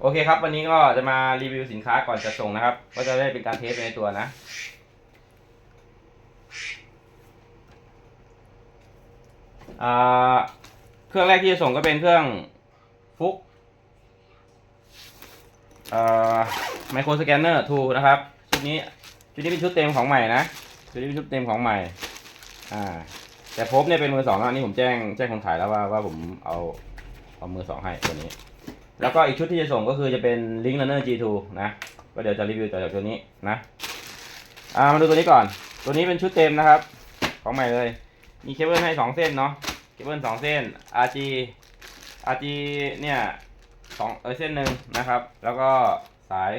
โอเคครับ วันนี้ก็จะมารีวิวสินค้าก่อนจะส่งนะครับ ก็จะได้เป็นการเทสในตัวนะ เครื่องแรกที่จะส่งก็เป็นเครื่องฟุกไมโครสแกนเนอร์ทูนะครับชุดนี้ชุดนี้เป็นชุดเต็มของใหม่นะชุดนี้เป็นชุดเต็มของใหม่อ่าแต่พบเนี่ยเป็นมือสองแล้วอันนี้ผมแจ้งแจ้งคนขายแล้วว่าว่าผมเอาเอามือสองให้ตัวนี้ แล้วก็อีกชุดที่จะส่งก็คือจะเป็น Link Runner G2 นะก็เดี๋ยวจะรีวิวต่อจากตัวนี้นะอ่ามาดูตัวนี้ก่อน ตัวนี้เป็นชุดเต็มนะครับ ของใหม่เลย มีเคเบิลให้สองเส้นเนาะเคเบิลสองเส้น RG RG เนี่ยสองเออเส้นหนึ่งนะครับ แล้วก็สาย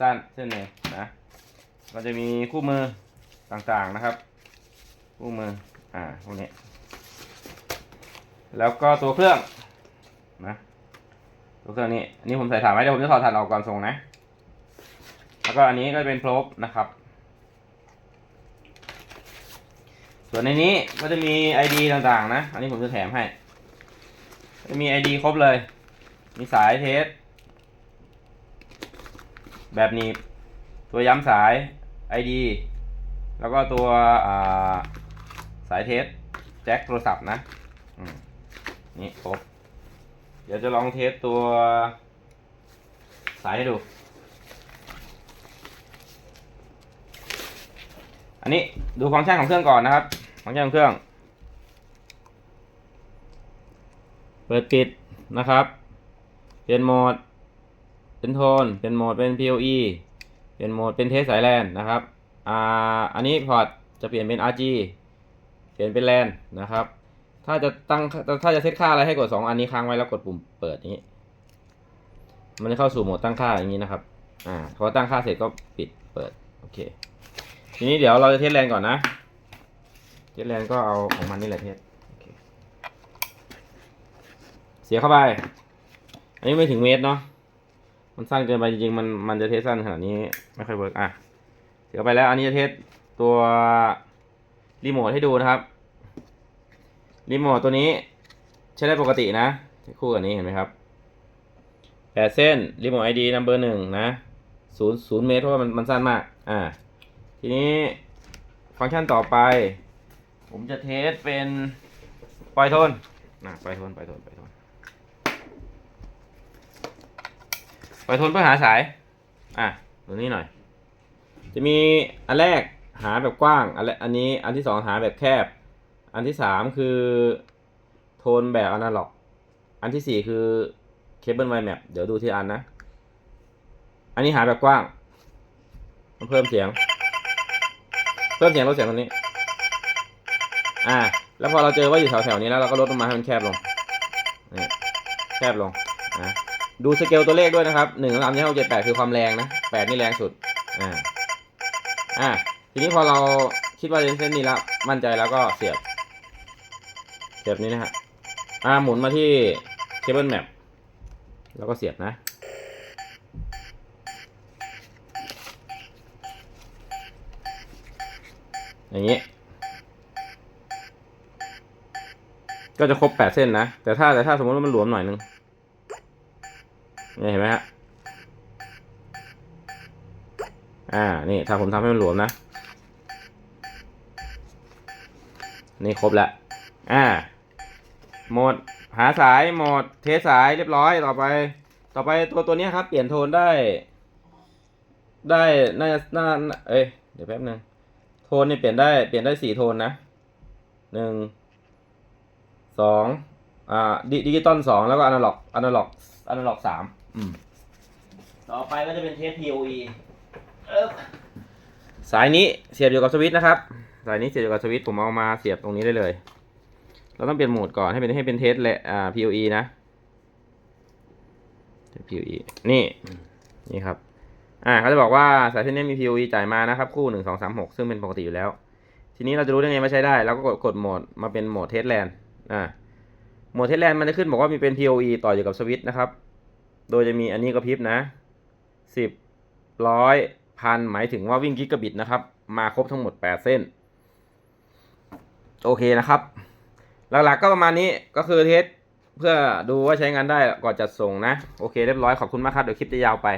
สั้นเส้นหนึ่งนะมันจะมีคู่มือต่างๆนะครับ คู่มืออ่าพวกนี้แล้วก็ตัวเครื่องนะ ตัวเครื่องนี้อันนี้ผมใส่ถ่านไว้เดี๋ยวผมจะถอดถ่านออกก่อนส่งนะ แล้วก็อันนี้ก็เป็นโพลบนะครับ ส่วนในนี้ก็จะมี ID ต่างๆ นะ อันนี้ผมจะแถมให้ จะมี ID ครบเลย มีสายเทส แบบนี้ ตัวย้ำสาย ID แล้วก็ตัวาสายเทสแจ็คโทรศัพท์นะนี่ครบ เดี๋ยวจะลองเทสตัวสายให้ดู อันนี้ดูฟังก์ชันของเครื่องก่อนนะครับ ฟังก์ชันของเครื่อง เปิดปิดนะครับ เปลี่ยนโหมด เป็นโทน เปลี่ยนโหมดเป็น PoE เปลี่ยนโหมดเป็นเทสสายแลนนะครับ อ่า อันนี้พอร์ตจะเปลี่ยนเป็น RG เปลี่ยนเป็นแลนนะครับ ถ้าจะตั้งถ้าจะเซตค่าอะไรให้กดสองอันนี้ค้างไว้แล้วกดปุ่มเปิดนี้ มันจะเข้าสู่โหมดตั้งค่าอย่างนี้นะครับ อ่าพอตั้งค่าเสร็จก็ปิดเปิดโอเค ทีนี้เดี๋ยวเราจะเทสแรงก่อนนะเทสแรงก็เอาของมันนี่แหละเทสโอเคเสียเข้าไป อันนี้ไม่ถึงเมตรเนาะมันสั้นเกินไปจริงๆมันมันจะเทสสั้นขนาดนี้ไม่ค่อยเวิร์กอะเสียไปแล้ว อันนี้จะเทสตัวรีโมทให้ดูนะครับ รีโมทตัวนี้ใช้ได้ปกตินะ คู่กับนี้เห็นไหมครับแปดเส้นรีโมทไอดีนัมเบอร์หนึ่งนะศูนย์ศูนย์เมตรเพราะว่ามันมันสั้นมาก อ่า ทีนี้ฟังก์ชันต่อไป ผมจะเทสเป็นปล่อยโทนนะปล่อยโทนปล่อยโทนปล่อยโทนปล่อยโทนเพื่อหาสาย อะตัวนี้หน่อย จะมีอันแรกหาแบบกว้าง อันอันนี้อันที่สองหาแบบแคบ อันที่สามคือโทนแบบอนาล็อก อันที่สี่คือเคเบิลไวแมปเดี๋ยวดูที่อันนะ อันนี้หาแบบกว้างมันเพิ่มเสียง เพิ่มเสียงลดเสียงตรงนี้ อ่า แล้วพอเราเจอว่าอยู่แถวๆนี้แล้วเราก็ลดลงมาให้มันแคบลงนี่แคบลงอ่าดูสเกลตัวเลขด้วยนะครับหนึ่งสามสี่ห้าหกเจ็ดแปดคือความแรงนะแปดนี่แรงสุด อ่า อ่า ทีนี้พอเราคิดว่าเส้นนี้แล้วมั่นใจแล้วก็เสียบ เสียบนี้นะฮะอ่าหมุนมาที่เคเบิลแมปแล้วก็เสียบนะอย่างนี้ ก็จะครบแปดเส้นนะ แต่ถ้าแต่ถ้าสมมติว่ามันหลวมหน่อยนึงนี่เห็นไหมฮะ อ่า นี่ถ้าผมทำให้มันหลวมนะ นี่ครบแล้ว อ่า หมด หาสายโหมด เทสสายเรียบร้อยต่อไป ต่อไปตัวตัวเนี้ยครับ เปลี่ยนโทนได้ ได้น่าจะน่าเอ้ยเดี๋ยวแป๊บนึงโทนนี่เปลี่ยนได้เปลี่ยนได้สี่โทนนะหนึ่งสองอ่าดิดิจิตอลสองแล้วก็อนาล็อกอนาล็อกอนาล็อกสามอืมต่อไปก็จะเป็นเทส PoE เอิบสายนี้เสียบอยู่กับสวิตช์นะครับ สายนี้เสียบอยู่กับสวิตช์ผมเอามาเสียบตรงนี้ได้เลย เราต้องเปลี่ยนโหมดก่อนให้เป็นให้เป็นเทสและอ่า PoE นะ PoE นี่นี่ครับ อ่าเขาจะบอกว่าสายเส้นนี้มี PoE จ่ายมานะครับ คู่หนึ่งสองสามหกซึ่งเป็นปกติอยู่แล้ว ทีนี้เราจะรู้ได้ไงว่าใช้ได้เราก็กดกดโหมดมาเป็นโหมดเทสแลนอ่าโหมดเทสแลนมันจะขึ้นบอกว่ามีเป็น PoE ต่ออยู่กับสวิตช์นะครับ โดยจะมีอันนี้กระพริบนะสิบร้อยพันหมายถึงว่าวิ่งกิกะบิตนะครับ มาครบทั้งหมดแปดเส้น โอเคนะครับ หลักๆก็ประมาณนี้ก็คือเทสเพื่อดูว่าใช้งานได้ก่อนจัดส่งนะ โอเคเรียบร้อยขอบคุณมากครับ เดี๋ยวคลิปจะยาวไป